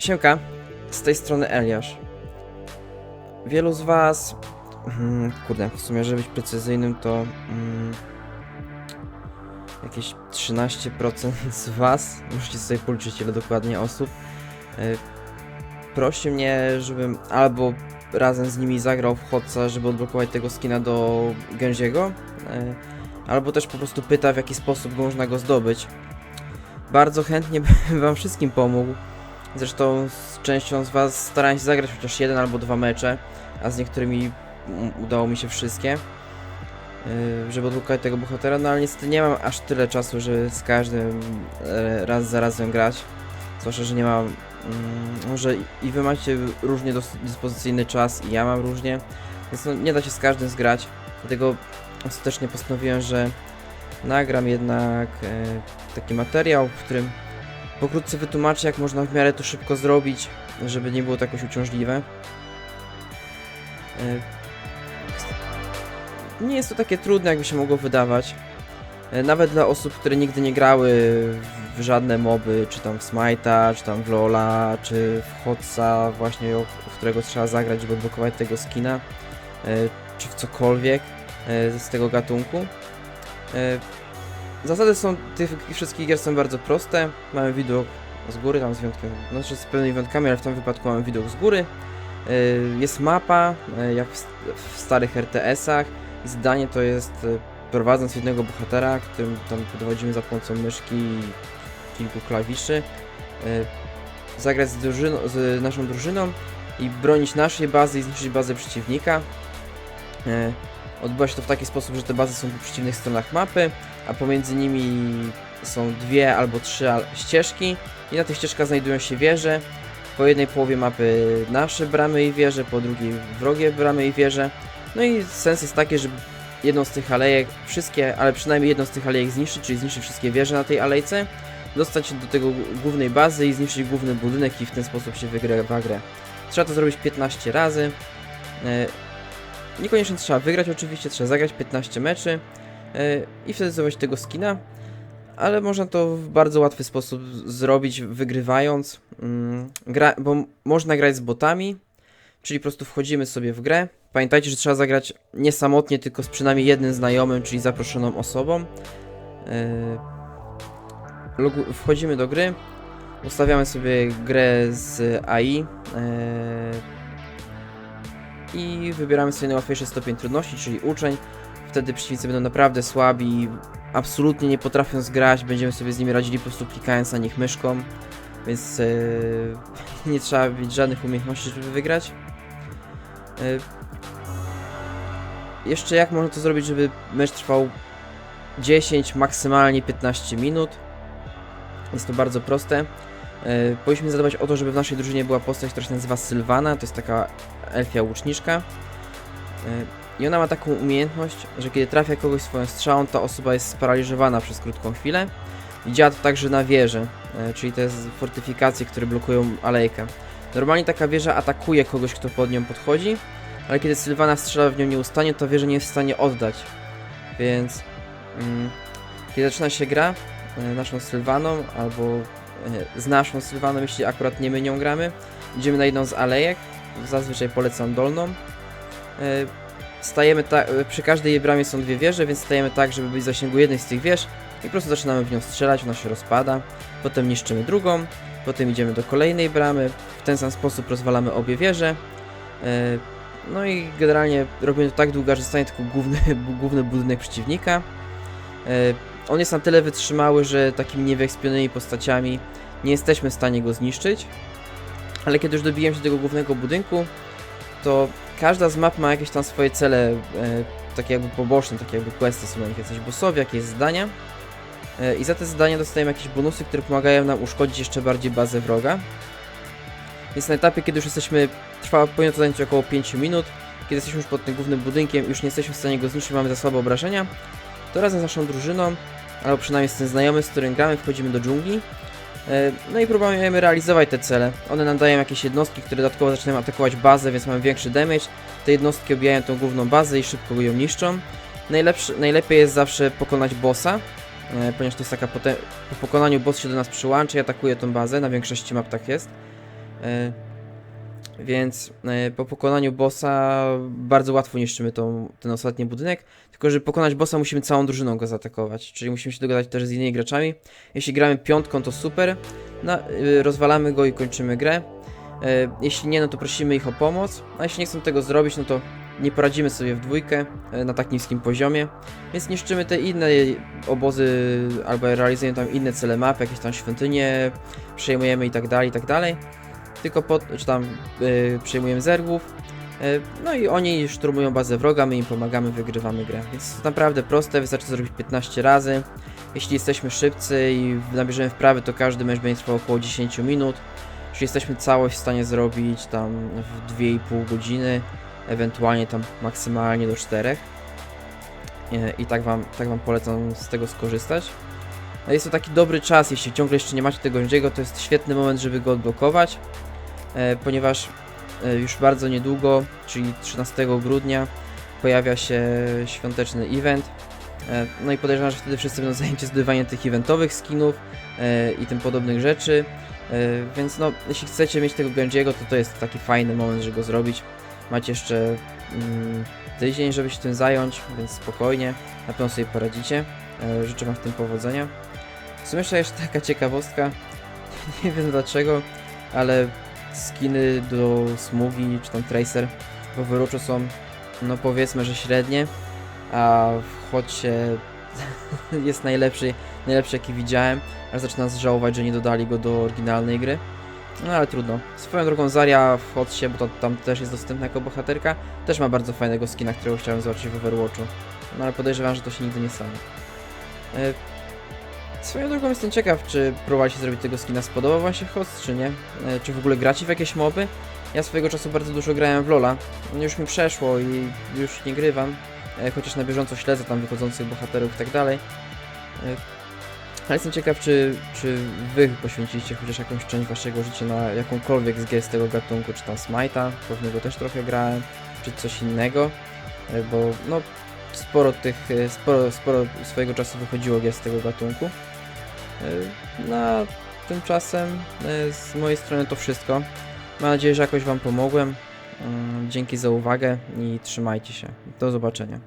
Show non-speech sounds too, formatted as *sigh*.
Siemka, z tej strony Eliasz. Wielu z was, hmm, kurde, w sumie, żeby być precyzyjnym, to mm, jakieś 13% z was, musicie sobie policzyć ile dokładnie osób, y, prosi mnie, żebym albo razem z nimi zagrał w Hotsa, żeby odblokować tego skina do Gęziego, y, albo też po prostu pyta w jaki sposób można go zdobyć. Bardzo chętnie *laughs* bym wam wszystkim pomógł. Zresztą z częścią z Was starałem się zagrać chociaż jeden albo dwa mecze, a z niektórymi mm, udało mi się wszystkie, yy, żeby odblokować tego bohatera, no ale niestety nie mam aż tyle czasu, żeby z każdym e, raz za razem grać. Zwłaszcza, że nie mam. mm, Może i- i Wy macie różnie dyspozycyjny czas, i ja mam różnie, więc no, nie da się z każdym zgrać. Dlatego ostatecznie postanowiłem, że nagram jednak e, taki materiał, w którym Pokrótce wytłumaczę, jak można w miarę to szybko zrobić, żeby nie było to jakoś uciążliwe. E, Nie jest to takie trudne, jakby się mogło wydawać. E, Nawet dla osób, które nigdy nie grały w żadne moby, czy tam w Smite'a, czy tam w Lola, czy w Hotsa, właśnie w którego trzeba zagrać, żeby odblokować tego skina, e, czy w cokolwiek z tego gatunku. Zasady są tych wszystkich gier są bardzo proste. Mamy widok z góry, tam z wyjątkiem, znaczy z pewnymi wyjątkami, ale w tym wypadku mamy widok z góry. Yy, Jest mapa, yy, jak w, st- w starych RTS-ach. I zadanie to jest yy, prowadząc jednego bohatera, którym tam dowodzimy za pomocą myszki i kilku klawiszy. Zagrać z, z naszą drużyną i bronić naszej bazy i zniszczyć bazę przeciwnika. Odbywa się to w taki sposób, że te bazy są po przeciwnych stronach mapy a pomiędzy nimi są dwie albo trzy ścieżki i na tych ścieżkach znajdują się wieże. Po jednej połowie mapy nasze bramy i wieże, po drugiej wrogie bramy i wieże. No i sens jest taki, żeby jedną z tych alejek, wszystkie, ale przynajmniej jedną z tych alejek zniszczyć, czyli zniszczyć wszystkie wieże na tej alejce, dostać się do tego głównej bazy i zniszczyć główny budynek i w ten sposób się wygrywa grę. Trzeba to zrobić 15 razy. E, Niekoniecznie trzeba wygrać oczywiście, trzeba zagrać 15 meczy. E, i wtedy zdobyć tego skina. Ale można to w bardzo łatwy sposób zrobić, wygrywając. Mm, gra, bo można grać z botami, czyli po prostu wchodzimy sobie w grę. Pamiętajcie, że trzeba zagrać nie samotnie, tylko z przynajmniej jednym znajomym, czyli zaproszoną osobą. E, wchodzimy do gry, ustawiamy sobie grę z AI e, i wybieramy sobie najłatwiejszy stopień trudności, czyli uczeń. Wtedy przeciwnicy będą naprawdę słabi, absolutnie nie potrafią zgrać, będziemy sobie z nimi radzili po prostu klikając na nich myszką, więc e, *laughs* nie trzeba mieć żadnych umiejętności, żeby wygrać. E, jeszcze jak można to zrobić, żeby mecz trwał 10, maksymalnie 15 minut. Jest to bardzo proste. E, powinniśmy zadbać o to, żeby w naszej drużynie była postać, która się nazywa Sylwana, to jest taka elfia łuczniczka. E, i ona ma taką umiejętność, że kiedy trafia kogoś swoją strzałą, ta osoba jest sparaliżowana przez krótką chwilę. I działa to także na wieży, e, czyli te fortyfikacje, które blokują alejkę. Normalnie taka wieża atakuje kogoś, kto pod nią podchodzi, ale kiedy Sylwana strzela w nią nieustannie, to wieża nie jest w stanie oddać. Więc mm, kiedy zaczyna się gra e, naszą Sylwaną, albo e, z naszą Sylwaną, jeśli akurat nie my nią gramy, idziemy na jedną z alejek, zazwyczaj polecam dolną. Stajemy tak, przy każdej jej bramie są dwie wieże, więc stajemy tak, żeby być w zasięgu jednej z tych wież i po prostu zaczynamy w nią strzelać, ona się rozpada, potem niszczymy drugą, potem idziemy do kolejnej bramy, w ten sam sposób rozwalamy obie wieże, e, no i generalnie robimy to tak długo, że zostanie tylko główny, *laughs* główny budynek przeciwnika. E, On jest na tyle wytrzymały, że takimi niewyekspionymi postaciami nie jesteśmy w stanie go zniszczyć, ale kiedy już dobijemy się do tego głównego budynku, to każda z map ma jakieś tam swoje cele, e, takie jakby poboczne, takie jakby questy, są jakieś coś bossowie, jakieś zadania. E, I za te zadania dostajemy jakieś bonusy, które pomagają nam uszkodzić jeszcze bardziej bazę wroga. Więc na etapie, kiedy już jesteśmy, trwa powinno to zająć około 5 minut, kiedy jesteśmy już pod tym głównym budynkiem, już nie jesteśmy w stanie go zniszczyć, mamy za słabe obrażenia, to razem z naszą drużyną, albo przynajmniej z tym znajomym, z którym gramy, wchodzimy do dżungli. E, No i próbujemy realizować te cele. One nam dają jakieś jednostki, które dodatkowo zaczynają atakować bazę, więc mamy większy damage. Te jednostki obijają tą główną bazę i szybko ją niszczą. Najlepszy, najlepiej jest zawsze pokonać bossa, e, ponieważ to jest taka. Po pokonaniu boss się do nas przyłącza i atakuje tą bazę, na większości map tak jest. E, Więc e, po pokonaniu bossa bardzo łatwo niszczymy tą, ten ostatni budynek. Tylko, żeby pokonać bossa, musimy całą drużyną go zaatakować. Czyli musimy się dogadać też z innymi graczami. Jeśli gramy piątką, to super. No, y, rozwalamy go i kończymy grę. E, Jeśli nie, no to prosimy ich o pomoc. A jeśli nie chcą tego zrobić, no to nie poradzimy sobie w dwójkę e, na tak niskim poziomie. Więc niszczymy te inne obozy albo realizujemy tam inne cele mapy, jakieś tam świątynie przejmujemy i tak dalej, i tak dalej. Tylko po, czy tam y, przejmujemy zergów. Y, no i oni szturmują bazę wroga, my im pomagamy, wygrywamy grę. Więc to naprawdę proste, wystarczy zrobić 15 razy. Jeśli jesteśmy szybcy i nabierzemy wprawy, to każdy mecz będzie trwał około 10 minut. Jeśli jesteśmy całość w stanie zrobić tam w 2,5 godziny, ewentualnie tam maksymalnie do 4. E, I tak wam, tak wam polecam z tego skorzystać. No jest to taki dobry czas, jeśli ciągle jeszcze nie macie tego Genji'ego, to jest świetny moment, żeby go odblokować, ponieważ e, już bardzo niedługo, czyli 13 grudnia, pojawia się świąteczny event. E, no i podejrzewam, że wtedy wszyscy będą *laughs* zajęci zdobywaniem tych eventowych skinów e, i tym podobnych rzeczy. E, więc no, jeśli chcecie mieć tego Genji'ego, to to jest taki fajny moment, żeby go zrobić. Macie jeszcze mm, tydzień, żeby się tym zająć, więc spokojnie, na pewno sobie poradzicie. E, życzę Wam w tym powodzenia. W sumie jeszcze taka ciekawostka, *laughs* nie wiem dlaczego, ale skiny do Smugi czy tam Tracer w Overwatchu są, no powiedzmy, że średnie, a w Hocie *laughs* jest najlepszy, najlepszy jaki widziałem, ale zaczynam żałować, że nie dodali go do oryginalnej gry. No ale trudno. Swoją drogą Zaria w Hotsie, bo to tam też jest dostępna jako bohaterka, też ma bardzo fajnego skina, którego chciałem zobaczyć w Overwatchu. No ale podejrzewam, że to się nigdy nie stanie. Swoją drogą jestem ciekaw, czy próbowaliście zrobić tego skina, spodobał wam się host, czy nie? E, Czy w ogóle gracie w jakieś moby? Ja swojego czasu bardzo dużo grałem w Lola. Już mi przeszło i już nie grywam. e, Chociaż na bieżąco śledzę tam wychodzących bohaterów i tak dalej. E, Ale jestem ciekaw, czy, czy wy poświęciliście chociaż jakąś część waszego życia na jakąkolwiek z gier z tego gatunku, czy tam Smite'a, bo w niego też trochę grałem, czy coś innego. E, Bo no, sporo tych, e, sporo, sporo swojego czasu wychodziło gier z tego gatunku. E, Na tymczasem e, z mojej strony to wszystko. Mam nadzieję, że jakoś Wam pomogłem. Mm, Dzięki za uwagę i trzymajcie się. Do zobaczenia.